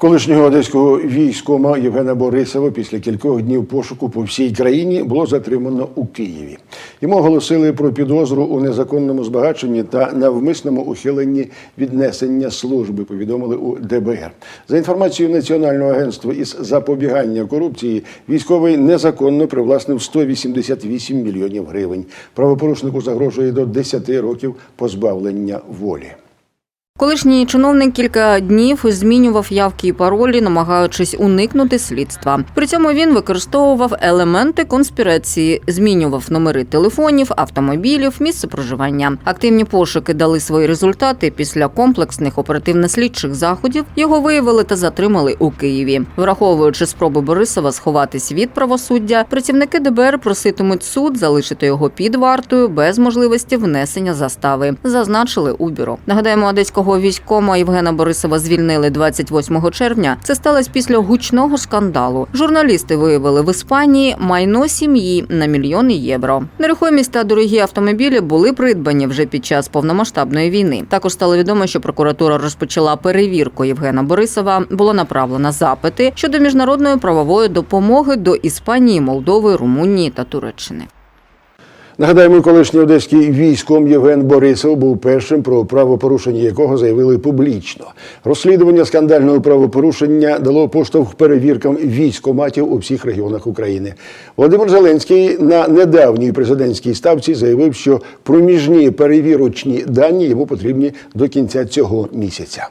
Колишнього одеського військома Євгена Борисова після кількох днів пошуку по всій країні було затримано у Києві. Йому оголосили про підозру у незаконному збагаченні та навмисному ухиленні від несення служби. Повідомили у ДБР. За інформацією Національного агентства із запобігання корупції, військовий незаконно привласнив 188 мільйонів гривень. Правопорушнику загрожує до 10 років позбавлення волі. Колишній чиновник кілька днів змінював явки і паролі, намагаючись уникнути слідства. При цьому він використовував елементи конспірації, змінював номери телефонів, автомобілів, місце проживання. Активні пошуки дали свої результати. Після комплексних оперативно-слідчих заходів його виявили та затримали у Києві. Враховуючи спроби Борисова сховатись від правосуддя, працівники ДБР проситимуть суд залишити його під вартою без можливості внесення застави. Зазначили у бюро. Нагадаємо, одеського військома Євгена Борисова звільнили 28 червня. Це сталося після гучного скандалу. Журналісти виявили в Іспанії майно сім'ї на мільйони євро. Нерухомість та дорогі автомобілі були придбані вже під час повномасштабної війни. Також стало відомо, що прокуратура розпочала перевірку Євгена Борисова. Було направлено запити щодо міжнародної правової допомоги до Іспанії, Молдови, Румунії та Туреччини. Нагадаємо, колишній одеський військом Євген Борисов був першим, про правопорушення якого заявили публічно. Розслідування скандального правопорушення дало поштовх перевіркам військоматів у всіх регіонах України. Володимир Зеленський на недавній президентській ставці заявив, що проміжні перевірочні дані йому потрібні до кінця цього місяця.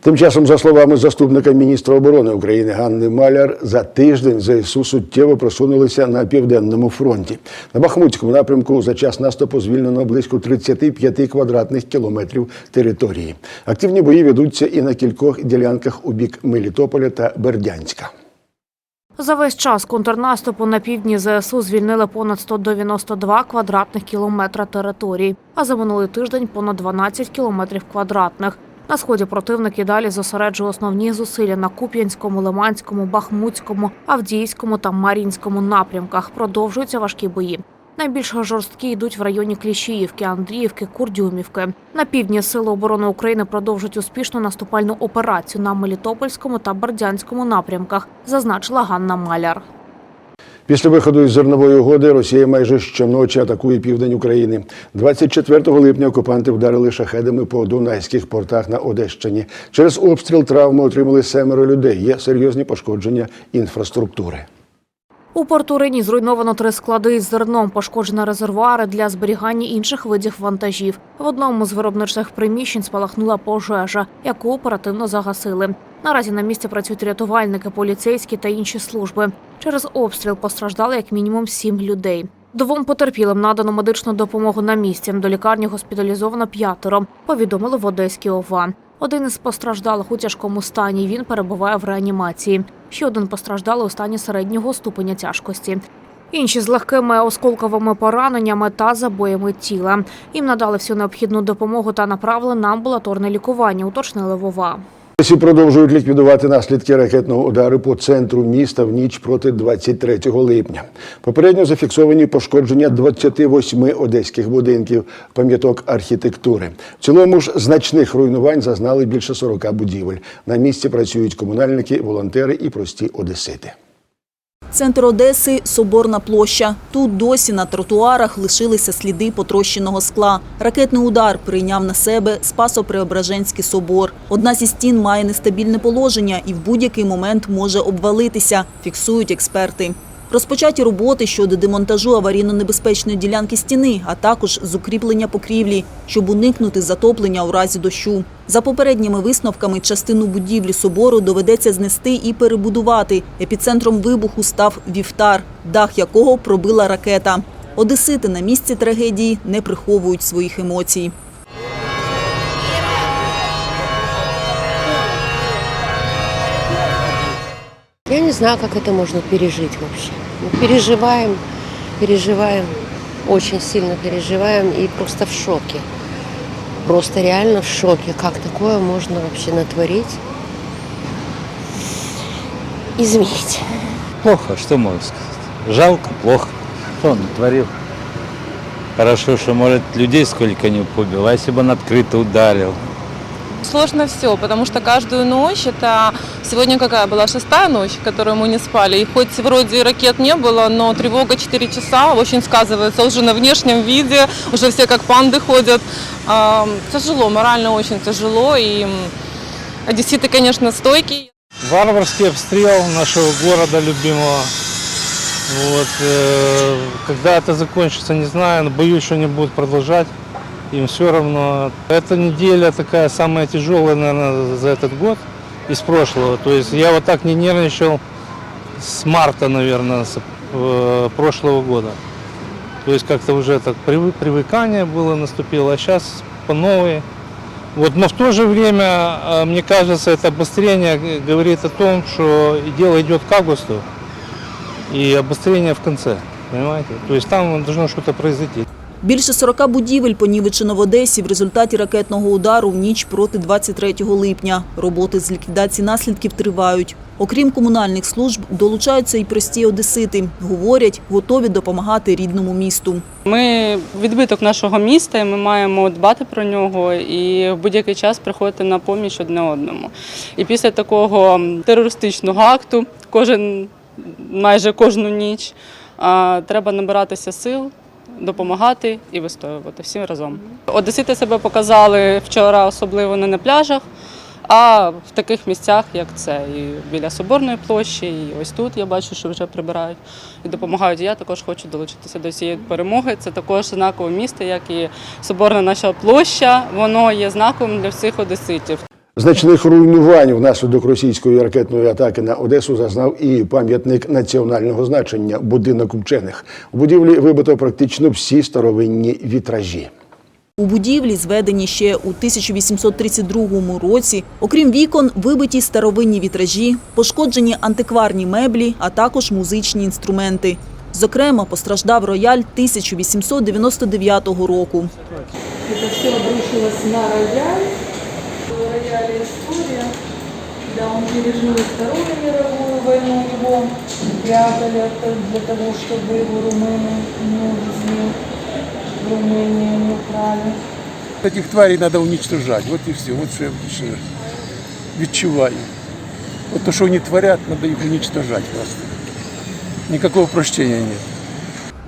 Тим часом, за словами заступника міністра оборони України Ганни Маляр, за тиждень ЗСУ суттєво просунулися на південному фронті. На Бахмутському напрямку за час наступу звільнено близько 35 квадратних кілометрів території. Активні бої ведуться і на кількох ділянках у бік Мелітополя та Бердянська. За весь час контрнаступу на півдні ЗСУ звільнили понад 192 квадратних кілометра території, а за минулий тиждень понад 12 кілометрів квадратних. На сході противник і далі зосереджує основні зусилля на Куп'янському, Лиманському, Бахмутському, Авдіївському та Мар'їнському напрямках. Продовжуються важкі бої. Найбільш жорсткі йдуть в районі Кліщіївки, Андріївки, Курдюмівки. На півдні Сили оборони України продовжують успішну наступальну операцію на Мелітопольському та Бердянському напрямках, зазначила Ганна Маляр. Після виходу із зернової угоди Росія майже щоночі атакує південь України. 24 липня окупанти вдарили шахедами по дунайських портах на Одещині. Через обстріл травми отримали семеро людей. Є серйозні пошкодження інфраструктури. У порту Рені зруйновано три склади із зерном, пошкоджено резервуари для зберігання інших видів вантажів. В одному з виробничих приміщень спалахнула пожежа, яку оперативно загасили. Наразі на місці працюють рятувальники, поліцейські та інші служби. Через обстріл постраждали як мінімум сім людей. Двом потерпілим надано медичну допомогу на місці. До лікарні госпіталізовано п'ятеро. Повідомили в Одеській ОВА. Один із постраждалих у тяжкому стані. Він перебуває в реанімації. Ще один постраждалий у стані середнього ступеня тяжкості. Інші з легкими осколковими пораненнями та забоями тіла. Їм надали всю необхідну допомогу та направили на амбулаторне лікування. Уточнили Вова. Росі продовжують ліквідувати наслідки ракетного удару по центру міста в ніч проти 23 липня. Попередньо зафіксовані пошкодження 28 одеських будинків, пам'яток архітектури. В цілому ж значних руйнувань зазнали більше 40 будівель. На місці працюють комунальники, волонтери і прості одесити. Центр Одеси – Соборна площа. Тут досі на тротуарах лишилися сліди потрощеного скла. Ракетний удар прийняв на себе Спасо-Преображенський собор. Одна зі стін має нестабільне положення і в будь-який момент може обвалитися, фіксують експерти. Розпочаті роботи щодо демонтажу аварійно-небезпечної ділянки стіни, а також з укріплення покрівлі, щоб уникнути затоплення у разі дощу. За попередніми висновками, частину будівлі собору доведеться знести і перебудувати. Епіцентром вибуху став вівтар, дах якого пробила ракета. Одесити на місці трагедії не приховують своїх емоцій. Я не знаю, как это можно пережить вообще. Мы переживаем, переживаем, очень сильно переживаем и просто в шоке. Просто реально в шоке, как такое можно вообще натворить. Изменить. Плохо, что можно сказать. Жалко, плохо. Что он натворил? Хорошо, что, может, людей сколько не побил, а если бы он открыто ударил? Сложно все, потому что каждую ночь, это сегодня какая была, шестая ночь, которую мы не спали, и хоть вроде ракет не было, но тревога 4 часа очень сказывается уже на внешнем виде, уже все как панды ходят. Тяжело, морально очень тяжело, и одесситы, конечно, стойкие. варварский обстрел нашего города любимого. Вот, э, когда это закончится, не знаю, боюсь, что они будут продолжать. Им все равно. Эта неделя такая самая тяжелая, наверное, за этот год из прошлого. То есть я вот так не нервничал с марта, наверное, с, э, прошлого года. То есть как-то уже так привы- привыкание было, наступило, а сейчас по новой. Вот, но в то же время, э, мне кажется, это обострение говорит о том, что дело идет к августу, и обострение в конце, понимаете? То есть там должно что-то произойти. Більше 40 будівель понівечено в Одесі в результаті ракетного удару в ніч проти 23 липня. Роботи з ліквідації наслідків тривають. Окрім комунальних служб, долучаються і прості одесити. Говорять, готові допомагати рідному місту. Ми відбиток нашого міста, і ми маємо дбати про нього і в будь-який час приходити на поміч одне одному. І після такого терористичного акту, кожен майже кожну ніч, треба набиратися сил, допомагати і вистоювати всім разом. Одесити себе показали вчора, особливо не на пляжах. А в таких місцях, як це, і біля Соборної площі, і ось тут я бачу, що вже прибирають і допомагають. Я також хочу долучитися до цієї перемоги. Це також знакове місто, як і Соборна наша площа. Воно є знаковим для всіх одеситів. Значних руйнувань внаслідок російської ракетної атаки на Одесу зазнав і пам'ятник національного значення будинок вчених. У будівлі вибито практично всі старовинні вітражі. У будівлі, зведені ще у 1832 році, окрім вікон, вибиті старовинні вітражі, пошкоджені антикварні меблі, а також музичні інструменти. Зокрема, постраждав рояль 1899 року. Это все обрушилось на рояль. В рояле история. Да, он пережил Вторую мировую войну, его прятали для того, чтобы его румыны не увезли в Румынию, не украли. Этих тварей надо уничтожать. Вот и все. Вот что я лично. Вот то, что они творят, надо их уничтожать просто. Никакого прощения нет.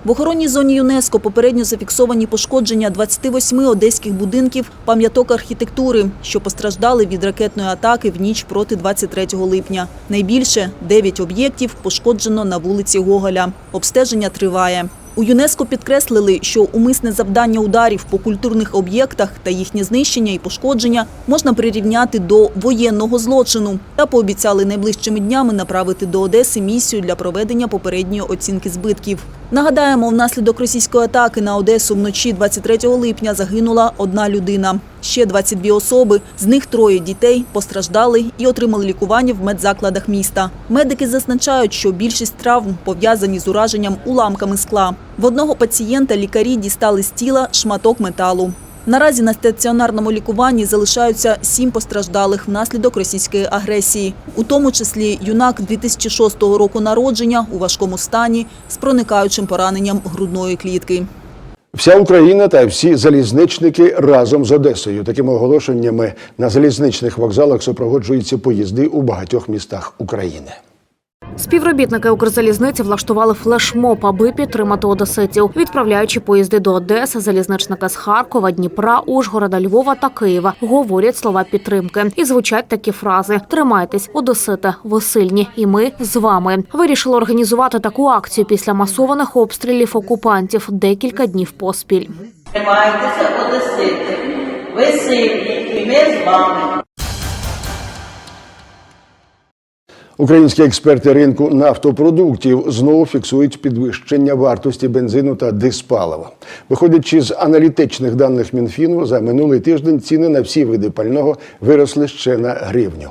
В охоронній зоні ЮНЕСКО попередньо зафіксовані пошкодження 28 одеських будинків пам'яток архітектури, що постраждали від ракетної атаки в ніч проти 23 липня. Найбільше – 9 об'єктів пошкоджено на вулиці Гоголя. Обстеження триває. У ЮНЕСКО підкреслили, що умисне завдання ударів по культурних об'єктах та їхнє знищення і пошкодження можна прирівняти до воєнного злочину та пообіцяли найближчими днями направити до Одеси місію для проведення попередньої оцінки збитків. Нагадаємо, внаслідок російської атаки на Одесу вночі 23 липня загинула одна людина. Ще 22 особи, з них троє дітей, постраждали і отримали лікування в медзакладах міста. Медики зазначають, що більшість травм пов'язані з ураженням уламками скла. В одного пацієнта лікарі дістали з тіла шматок металу. Наразі на стаціонарному лікуванні залишаються сім постраждалих внаслідок російської агресії, у тому числі юнак 2006 року народження у важкому стані з проникаючим пораненням грудної клітки. Вся Україна та всі залізничники разом з Одесою. Такими оголошеннями на залізничних вокзалах супроводжуються поїзди у багатьох містах України. Співробітники Укрзалізниці влаштували флешмоб, аби підтримати одеситів, відправляючи поїзди до Одеси, залізничники з Харкова, Дніпра, Ужгорода, Львова та Києва. Говорять слова підтримки і звучать такі фрази: Тримайтесь, Одесити, ви сильні, і ми з вами. Вирішили організувати таку акцію після масованих обстрілів окупантів декілька днів поспіль. Тримайтеся, одесити. Ви сильні, і ми з вами. Українські експерти ринку нафтопродуктів знову фіксують підвищення вартості бензину та диспалива. Виходячи з аналітичних даних Мінфіну, за минулий тиждень ціни на всі види пального виросли ще на гривню.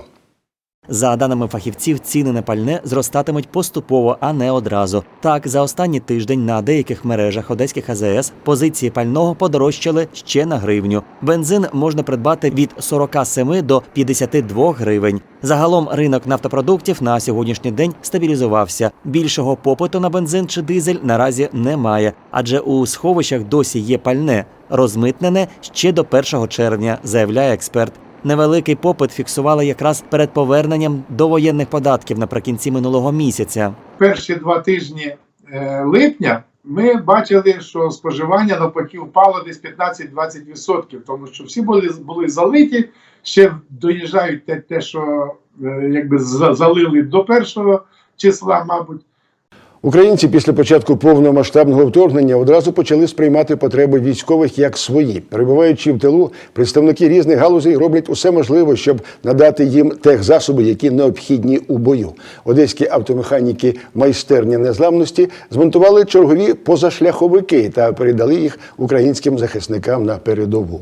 За даними фахівців, ціни на пальне зростатимуть поступово, а не одразу. Так, за останній тиждень на деяких мережах одеських АЗС позиції пального подорожчали ще на гривню. Бензин можна придбати від 47 до 52 гривень. Загалом ринок нафтопродуктів на сьогоднішній день стабілізувався. Більшого попиту на бензин чи дизель наразі немає, адже у сховищах досі є пальне, розмитнене ще до 1 червня, заявляє експерт. Невеликий попит фіксували якраз перед поверненням до воєнних податків наприкінці минулого місяця. перші два тижні е, липня ми бачили, що споживання навпаки впало десь 15-20%, тому що всі були, були залиті, ще доїжджають те, те що е, якби за- залили до першого числа, мабуть. Українці після початку повномасштабного вторгнення одразу почали сприймати потреби військових як свої. Перебуваючи в тилу, представники різних галузей роблять усе можливе, щоб надати їм техзасоби, які необхідні у бою. Одеські автомеханіки майстерня незламності змонтували чергові позашляховики та передали їх українським захисникам на передову.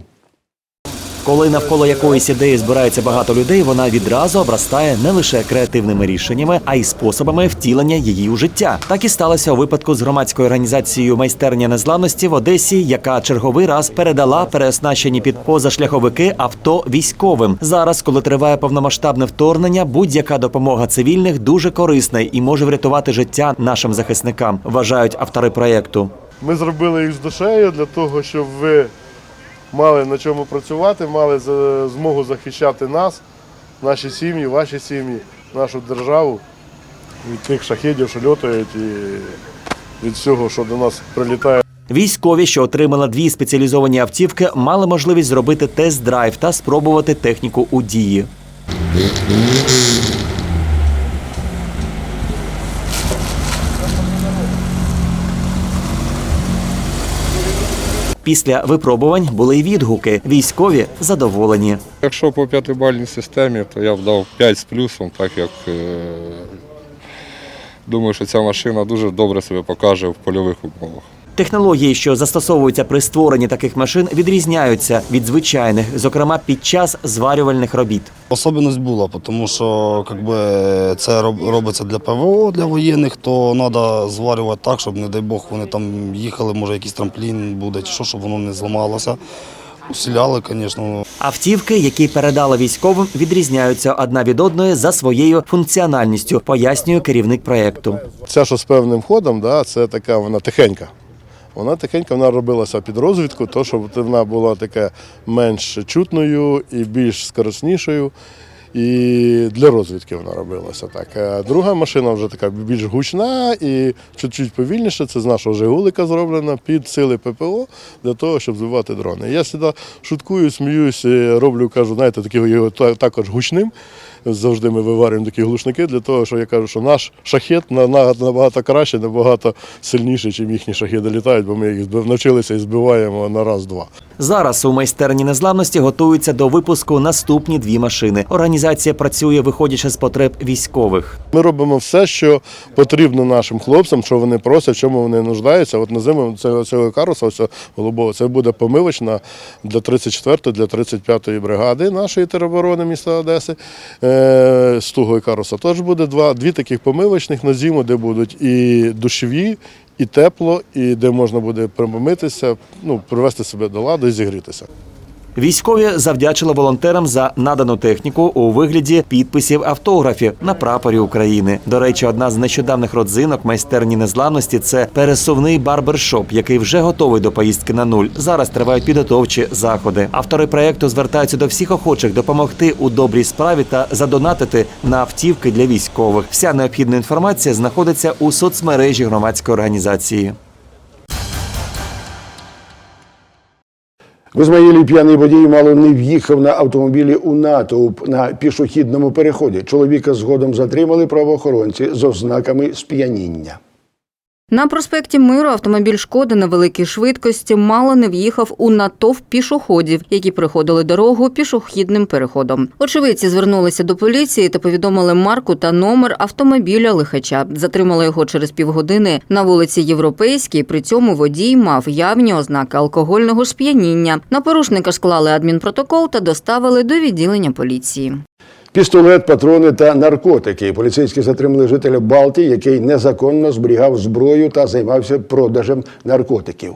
Коли навколо якоїсь ідеї збирається багато людей, вона відразу обростає не лише креативними рішеннями, а й способами втілення її у життя. Так і сталося у випадку з громадською організацією майстерня незламності в Одесі, яка черговий раз передала переоснащені під позашляховики авто військовим. Зараз, коли триває повномасштабне вторгнення, будь-яка допомога цивільних дуже корисна і може врятувати життя нашим захисникам. Вважають автори проєкту. Ми зробили їх з душею для того, щоб ви мали на чому працювати, мали змогу захищати нас, наші сім'ї, ваші сім'ї, нашу державу від тих шахедів, що льотають, і від всього, що до нас прилітає. Військові, що отримали дві спеціалізовані автівки, мали можливість зробити тест-драйв та спробувати техніку у дії. Після випробувань були й відгуки. Військові задоволені. Якщо по п'ятибальній системі, то я б дав 5 з плюсом, так як е, думаю, що ця машина дуже добре себе покаже в польових умовах. Технології, що застосовуються при створенні таких машин, відрізняються від звичайних, зокрема під час зварювальних робіт. Особливість була, тому що якби, це робиться для ПВО, для воєнних, то треба зварювати так, щоб, не дай Бог, вони там їхали, може якийсь трамплін буде, чи що, щоб воно не зламалося. Усіляли, звісно. Автівки, які передали військовим, відрізняються одна від одної за своєю функціональністю, пояснює керівник проєкту. Ця, що з певним ходом, да, це така вона тихенька. Вона тихенька, вона робилася під розвідку, то щоб вона була така менш чутною і більш скороснішою. І для розвідки вона робилася так. А друга машина вже така більш гучна і чуть-чуть повільніше. Це з нашого Жигулика зроблена під сили ППО для того, щоб збивати дрони. Я завжди шуткую, сміюсь, роблю, кажу, знаєте, такий його також гучним. Завжди ми виварюємо такі глушники для того, що я кажу, що наш шахет на- на- набагато краще, набагато сильніше, ніж їхні шахеди літають, бо ми їх навчилися і збиваємо на раз-два. Зараз у майстерні незламності готуються до випуску наступні дві машини. Організація працює, виходячи з потреб військових. Ми робимо все, що потрібно нашим хлопцям, що вони просять, в чому вони нуждаються. От на зиму цього, цього каруса, ось голубого, це буде помивочна для 34-ї, для 35-ї бригади нашої тероборони міста Одеси. З того каруса теж буде два, дві таких помивочних на зиму, де будуть і душові, і тепло, і де можна буде примитися, ну, привести себе до ладу і зігрітися. Військові завдячили волонтерам за надану техніку у вигляді підписів автографів на прапорі України. До речі, одна з нещодавних родзинок майстерні незламності це пересувний барбершоп, який вже готовий до поїздки на нуль. Зараз тривають підготовчі заходи. Автори проєкту звертаються до всіх охочих допомогти у добрій справі та задонатити на автівки для військових. Вся необхідна інформація знаходиться у соцмережі громадської організації. В Ізмаїлі п'яний водій мало не в'їхав на автомобілі у натовп на пішохідному переході. Чоловіка згодом затримали правоохоронці з ознаками сп'яніння. На проспекті Миру автомобіль шкоди на великій швидкості мало не в'їхав у натовп пішоходів, які приходили дорогу пішохідним переходом. Очевидці звернулися до поліції та повідомили марку та номер автомобіля лихача. Затримали його через півгодини на вулиці Європейській. При цьому водій мав явні ознаки алкогольного сп'яніння. На порушника склали адмінпротокол та доставили до відділення поліції. Пістолет, патрони та наркотики. Поліцейські затримали жителя Балтії, який незаконно зберігав зброю та займався продажем наркотиків.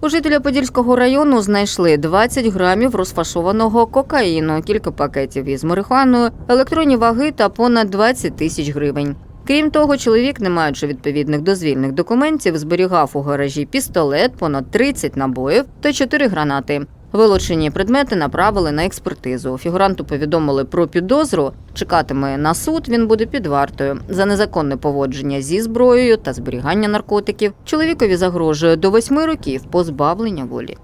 У жителя Подільського району знайшли 20 грамів розфашованого кокаїну, кілька пакетів із марихуаною, електронні ваги та понад 20 тисяч гривень. Крім того, чоловік, не маючи відповідних дозвільних документів, зберігав у гаражі пістолет, понад 30 набоїв та 4 гранати. Вилучені предмети направили на експертизу. Фігуранту повідомили про підозру. Чекатиме на суд. Він буде під вартою за незаконне поводження зі зброєю та зберігання наркотиків. Чоловікові загрожує до восьми років позбавлення волі.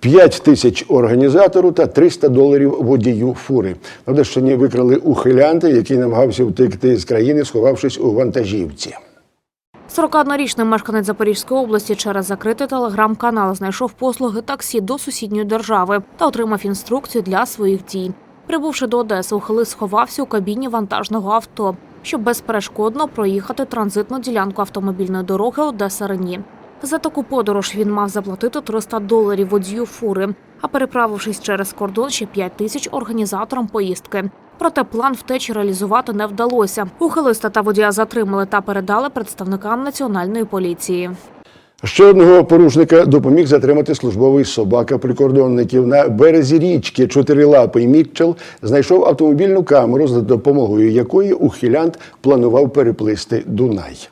5 тисяч організатору та 300 доларів водію фури. На Одещині викрали ухилянта, який намагався втекти з країни, сховавшись у вантажівці. 41-річний мешканець Запорізької області через закритий телеграм-канал знайшов послуги таксі до сусідньої держави та отримав інструкцію для своїх дій. Прибувши до Одеси, ухилист сховався у кабіні вантажного авто, щоб безперешкодно проїхати транзитну ділянку автомобільної дороги Одеса Рені. За таку подорож він мав заплатити 300 доларів водію фури, а переправившись через кордон ще 5 тисяч організаторам поїздки. Проте план втечі реалізувати не вдалося. Ухилиста та водія затримали та передали представникам національної поліції. Ще одного порушника допоміг затримати службовий собака прикордонників. На березі річки чотирилапий Мітчел знайшов автомобільну камеру, за допомогою якої ухилянт планував переплисти Дунай.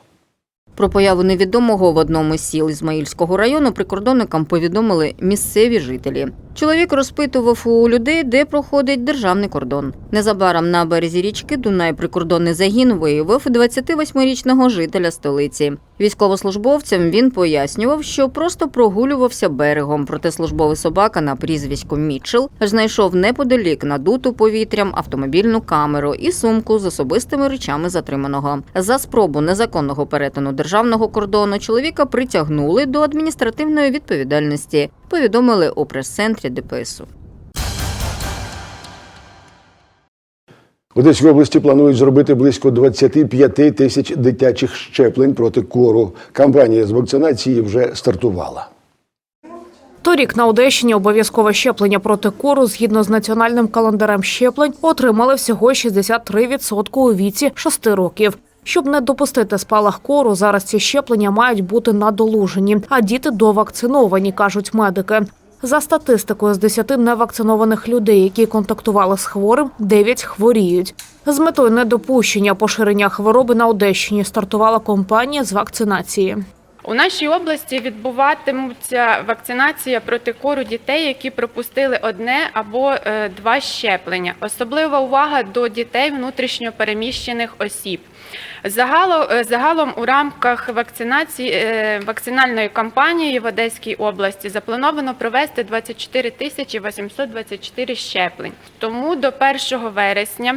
Про появу невідомого в одному з сіл Ізмаїльського району прикордонникам повідомили місцеві жителі. Чоловік розпитував у людей, де проходить державний кордон. Незабаром на березі річки Дунай прикордонний загін виявив 28-річного жителя столиці. Військовослужбовцям він пояснював, що просто прогулювався берегом. Проте службовий собака на прізвисько Мітчел знайшов неподалік надуту повітрям автомобільну камеру і сумку з особистими речами затриманого. За спробу незаконного перетину державного кордону чоловіка притягнули до адміністративної відповідальності. Повідомили у прес-центрі ДПСУ. В Одеській області планують зробити близько 25 тисяч дитячих щеплень проти кору. Кампанія з вакцинації вже стартувала. Торік на Одещині обов'язкове щеплення проти кору згідно з національним календарем щеплень отримали всього 63% у віці 6 років. Щоб не допустити спалах кору, зараз ці щеплення мають бути надолужені, а діти довакциновані, кажуть медики. За статистикою, з 10 невакцинованих людей, які контактували з хворим, 9 хворіють. З метою недопущення поширення хвороби на Одещині стартувала компанія з вакцинації. У нашій області відбуватимуться вакцинація проти кору дітей, які пропустили одне або е, два щеплення. Особлива увага до дітей внутрішньо переміщених осіб. Загалом, е, загалом у рамках вакцинації е, вакцинальної кампанії в Одеській області заплановано провести 24 тисячі 824 щеплень. Тому до 1 вересня.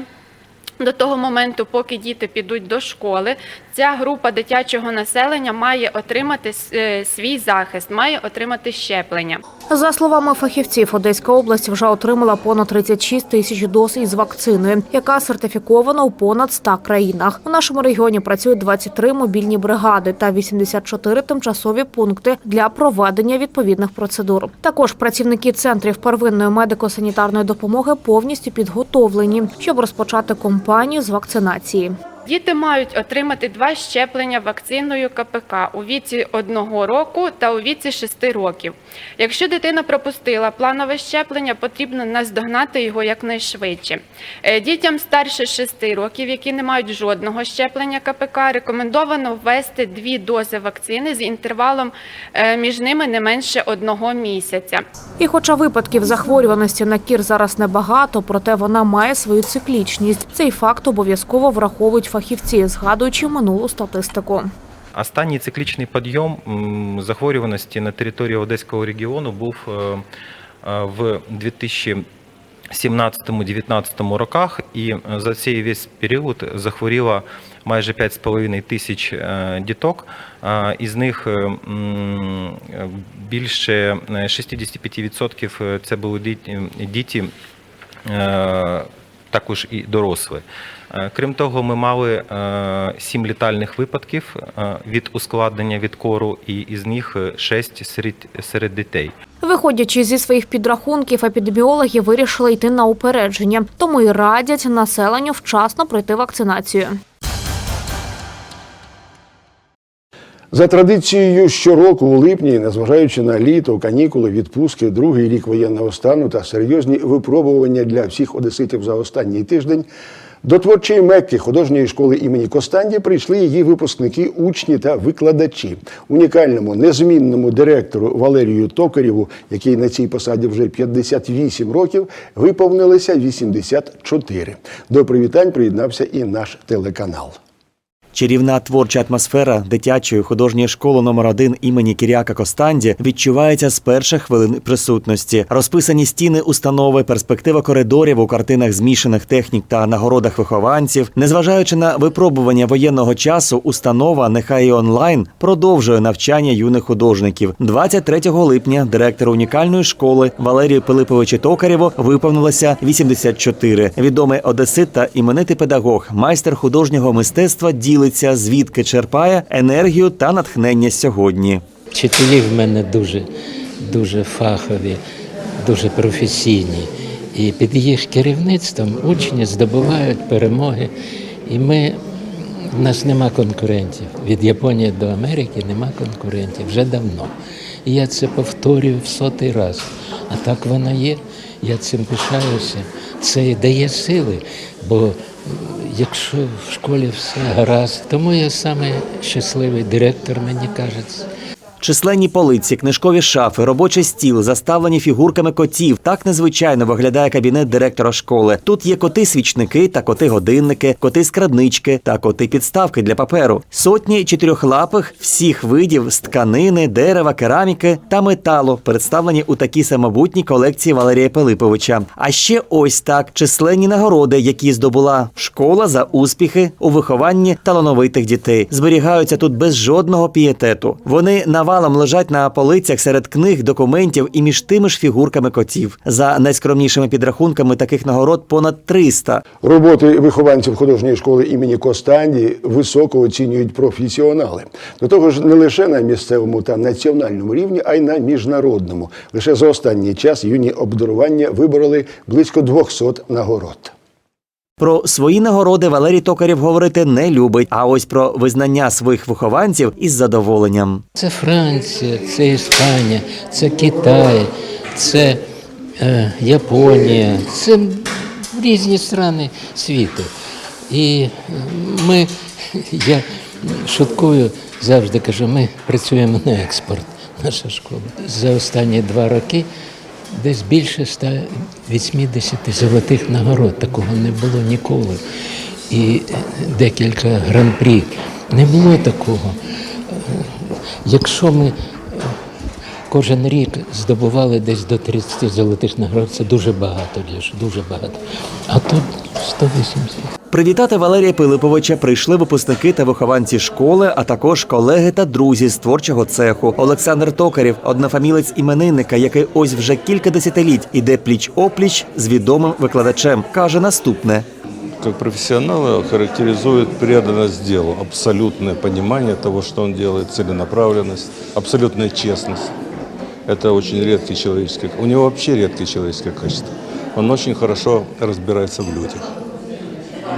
До того моменту, поки діти підуть до школи, ця група дитячого населення має отримати е, свій захист, має отримати щеплення. За словами фахівців, Одеська область вже отримала понад 36 тисяч доз із вакцини, яка сертифікована у понад 100 країнах. У нашому регіоні працюють 23 мобільні бригади та 84 тимчасові пункти для проведення відповідних процедур. Також працівники центрів первинної медико-санітарної допомоги повністю підготовлені, щоб розпочати кампанію з вакцинації. Діти мають отримати два щеплення вакциною КПК у віці одного року та у віці 6 років. Якщо дитина пропустила планове щеплення, потрібно наздогнати його якнайшвидше. Е, Дітям старше 6 років, які не мають жодного щеплення КПК, рекомендовано ввести дві дози вакцини з інтервалом е, між ними не менше одного місяця. І хоча випадків захворюваності на кір зараз небагато, проте вона має свою циклічність. Цей факт обов'язково враховують фахівці, згадуючи минулу статистику. Останній циклічний підйом захворюваності на території Одеського регіону був е, е, в 2017-2019 роках, і е, за цей весь період захворіло майже 5,5 тисяч діток. Із них більше 65% це були діти- також і дорослі. Е, Крім того, ми мали е, сім літальних випадків е, від ускладнення від кору, і із них шесть серед, серед дітей. Виходячи зі своїх підрахунків, епідеміологи вирішили йти на упередження, тому і радять населенню вчасно пройти вакцинацію. За традицією, щороку у липні, незважаючи на літо, канікули, відпустки, другий рік воєнного стану та серйозні випробування для всіх одеситів за останній тиждень, до творчої мекки художньої школи імені Костанді прийшли її випускники, учні та викладачі. Унікальному незмінному директору Валерію Токарєву, який на цій посаді вже 58 років, виповнилося 84. До привітань приєднався і наш телеканал. Чарівна творча атмосфера дитячої художньої школи номер 1 імені Кіряка Костанді відчувається з перших хвилин присутності. Розписані стіни установи, перспектива коридорів у картинах змішаних технік та нагородах вихованців. Незважаючи на випробування воєнного часу, установа, нехай і онлайн, продовжує навчання юних художників. 23 липня директору унікальної школи Валерію Пилиповичу Токарєву виповнилося 84. Відомий одесит та іменитий педагог, майстер художнього мистецтва ділиться, звідки черпає енергію та натхнення сьогодні. Вчителі в мене дуже, дуже фахові, дуже професійні. І під їх керівництвом учні здобувають перемоги. І ми, в нас нема конкурентів. Від Японії до Америки нема конкурентів вже давно. І я це повторюю в сотий раз. А так воно є. Я цим пишаюся. Це дає сили, бо якщо в школі все гаразд, тому я саме щасливий директор, мені кажеться. Численні полиці, книжкові шафи, робочий стіл, заставлені фігурками котів. Так незвичайно виглядає кабінет директора школи. Тут є коти-свічники та коти-годинники, коти-скраднички та коти-підставки для паперу. Сотні чотирьохлапих всіх видів з тканини, дерева, кераміки та металу представлені у такій самобутній колекції Валерія Пилиповича. А ще ось так численні нагороди, які здобула школа за успіхи у вихованні талановитих дітей. Зберігаються тут без жодного пієтету. Вони навалом лежать на полицях серед книг, документів і між тими ж фігурками котів. За найскромнішими підрахунками таких нагород понад 300. Роботи вихованців художньої школи імені Костанді високо оцінюють професіонали. До того ж, не лише на місцевому та національному рівні, а й на міжнародному. Лише за останній час юні обдарування вибороли близько 200 нагород. Про свої нагороди Валерій Токарєв говорити не любить. А ось про визнання своїх вихованців із задоволенням. Це Франція, це Іспанія, це Китай, це е, Японія, це різні країни світу. І е, ми, я шуткую, завжди кажу, ми працюємо на експорт, наша школа. За останні два роки десь більше 180 золотих нагород. Такого не було ніколи. І декілька гран-прі. Не було такого. Якщо ми кожен рік здобували десь до 30 золотих нагород, це дуже багато, дуже багато. А тут 180. Привітати Валерія Пилиповича прийшли випускники та вихованці школи, а також колеги та друзі з творчого цеху. Олександр Токарєв, однофамілець іменинника, який ось вже кілька десятиліть іде пліч опліч з відомим викладачем, каже наступне. Как профессионала характеризует преданность делу, абсолютное понимание того, что он делает, целенаправленность, абсолютная честность. Это очень редкие человеческие, у него вообще редкие человеческие качества. Он очень хорошо разбирается в людях.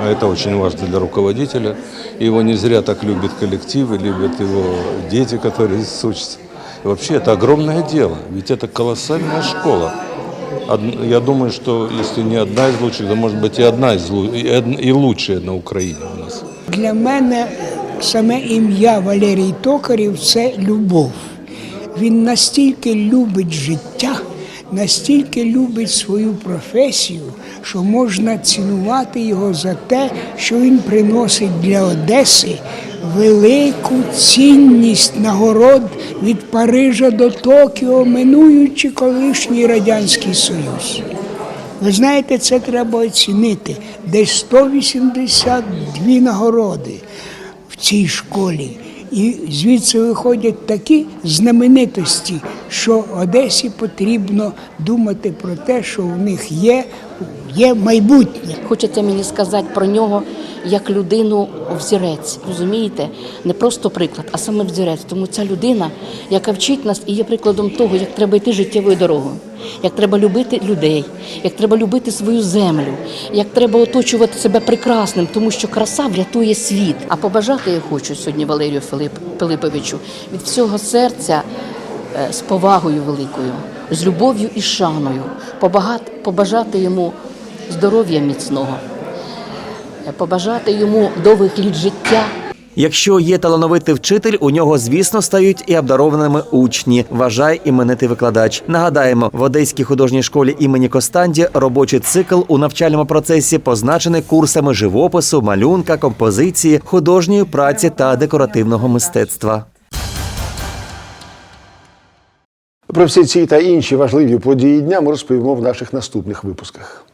А это очень важно для руководителя. Его не зря так любят коллективы, любят его дети, которые здесь учатся. И вообще это огромное дело, ведь это колоссальная школа. Од- Я думаю, что если не одна из лучших, то может быть и одна из лу- и од- и лучшая на Украине у нас. Для мене саме ім'я Валерій Токарів це любов. Він настільки любить життя, настільки любить свою професію, Що можна цінувати його за те, що він приносить для Одеси велику цінність нагород від Парижа до Токіо, минуючи колишній Радянський Союз. Ви знаєте, це треба оцінити. Десь 182 нагороди в цій школі. І звідси виходять такі знаменитості, що Одесі потрібно думати про те, що у них є, є майбутнє. Хочеться мені сказати про нього як людину взірець. Розумієте? Не просто приклад, а саме взірець. Тому ця людина, яка вчить нас і є прикладом того, як треба йти життєвою дорогою, як треба любити людей, як треба любити свою землю, як треба оточувати себе прекрасним, тому що краса врятує світ. А побажати я хочу сьогодні Валерію Филип, від всього серця е, з повагою великою, з любов'ю і шаною, побажати йому здоров'я міцного, е, побажати йому довгих літ життя. Якщо є талановитий вчитель, у нього, звісно, стають і обдарованими учні. Вважає іменитий викладач. Нагадаємо, в Одеській художній школі імені Костанді робочий цикл у навчальному процесі позначений курсами живопису, малюнка, композиції, художньої праці та декоративного мистецтва. Про всі ці та інші важливі події дня ми розповімо в наших наступних випусках.